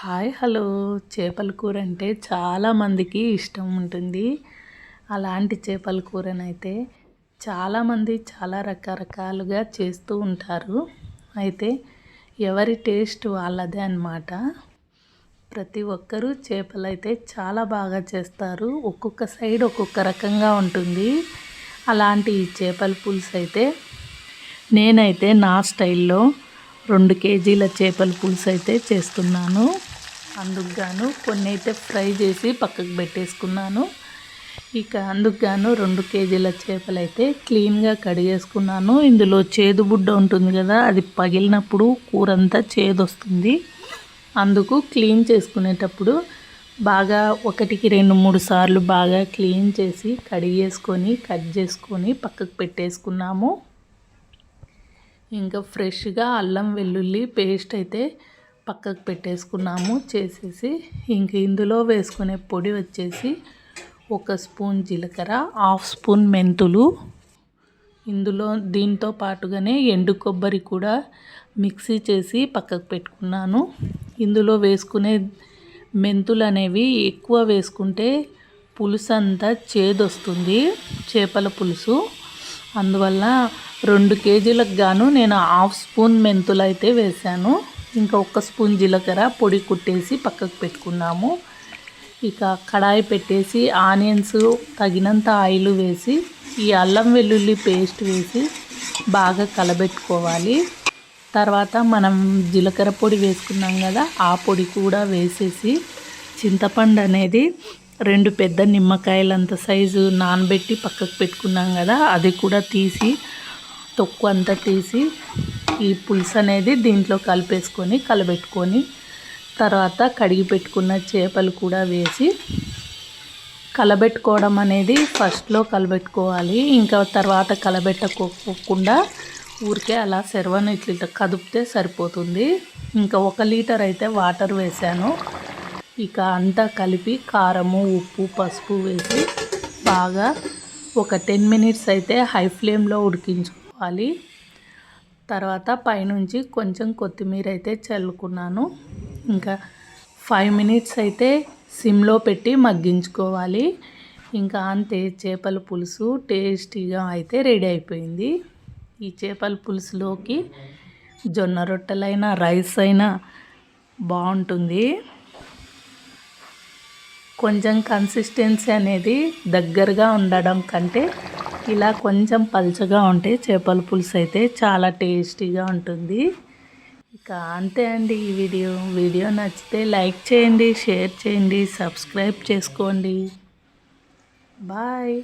Hi hello. చేపల కూర అంటే చాలామందికి ఇష్టం ఉంటుంది. అలాంటి చేపల కూరనైతే చాలామంది చాలా రకరకాలుగా చేస్తూ ఉంటారు. అయితే ఎవరి టేస్ట్ వాళ్ళదే అనమాట ప్రతి ఒక్కరూ చేపలు అయితే చాలా బాగా చేస్తారు. ఒక్కొక్క సైడ్ ఒక్కొక్క రకంగా ఉంటుంది. అలాంటి చేపల పులుసు అయితే నేనైతే నా స్టైల్లో రెండు కేజీల చేపల పులుసు అయితే చేస్తున్నాను. అందుకు గాను కొన్ని అయితే ఫ్రై చేసి పక్కకు పెట్టేసుకున్నాను. ఇక అందుకు గాను రెండు కేజీల చేపలు అయితే క్లీన్గా కడిగేసుకున్నాను. ఇందులో చేదు బుడ్డ ఉంటుంది కదా అది పగిలినప్పుడు కూర అంతా చేదు వస్తుంది అందుకు క్లీన్ చేసుకునేటప్పుడు బాగా ఒకటికి రెండు మూడు సార్లు బాగా క్లీన్ చేసి కడిగేసుకొని కట్ చేసుకొని పక్కకు పెట్టేసుకున్నాము. ఇంకా ఫ్రెష్గా అల్లం వెల్లుల్లి పేస్ట్ అయితే పక్కకు పెట్టేసుకున్నాము చేసేసి ఇంక ఇందులో వేసుకునే పొడి వచ్చేసి ఒక స్పూన్ జీలకర్ర హాఫ్ స్పూన్ మెంతులు. ఇందులో దీంతో పాటుగానే ఎండు కొబ్బరి కూడా మిక్సీ చేసి పక్కకు పెట్టుకున్నాను. ఇందులో వేసుకునే మెంతులు అనేవి ఎక్కువ వేసుకుంటే పులుసు అంతా చేదొస్తుంది చేపల పులుసు. అందువల్ల రెండు కేజీలకు గాను నేను హాఫ్ స్పూన్ మెంతులు అయితే వేసాను ఇంకా ఒక్క స్పూన్ జీలకర్ర పొడి కుట్టేసి పక్కకు పెట్టుకున్నాము. ఇక కడాయి పెట్టేసి ఆనియన్స్ తగినంత ఆయిల్ వేసి ఈ అల్లం వెల్లుల్లి పేస్ట్ వేసి బాగా కలబెట్టుకోవాలి. తర్వాత మనం జీలకర్ర పొడి వేసుకున్నాం కదా ఆ పొడి కూడా వేసేసి చింతపండు అనేది రెండు పెద్ద నిమ్మకాయలంత సైజు నానబెట్టి పక్కకు పెట్టుకున్నాం కదా అది కూడా తీసి తొక్కు అంతా తీసి ఈ పులుసు అనేది దీంట్లో కలిపేసుకొని కలబెట్టుకొని తర్వాత కడిగి పెట్టుకున్న చేపలు కూడా వేసి కలబెట్టుకోవడం అనేది ఫస్ట్లో కలబెట్టుకోవాలి. ఇంకా తర్వాత కలబెట్టకోకుండా ఊరికే అలా సెరవను ఇట్లా కదిపితే సరిపోతుంది. ఇంకా ఒక లీటర్ అయితే వాటర్ వేసాను. ఇక అంతా కలిపి కారము ఉప్పు పసుపు వేసి బాగా ఒక టెన్ మినిట్స్ అయితే హై ఫ్లేమ్లో ఉడికించుకోవాలి తర్వాత పైనుంచి కొంచెం కొత్తిమీర అయితే చల్లుకున్నాను. ఇంకా ఫైవ్ మినిట్స్ అయితే సిమ్లో పెట్టి మగ్గించుకోవాలి. ఇంకా అంతే చేపల పులుసు టేస్టీగా అయితే రెడీ అయిపోయింది. ఈ చేపల పులుసులోకి జొన్న రొట్టెలైనా రైస్ అయినా బాగుంటుంది. కొంచెం కన్సిస్టెన్సీ అనేది దగ్గరగా ఉండడం కంటే ఇలా కొంచెం పల్చగా ఉంటే చేపల పులుసు అయితే చాలా టేస్టీగా ఉంటుంది. ఇక అంతే అండి ఈ వీడియో. వీడియో నచ్చితే లైక్ చేయండి షేర్ చేయండి సబ్స్క్రైబ్ చేసుకోండి. బాయ్.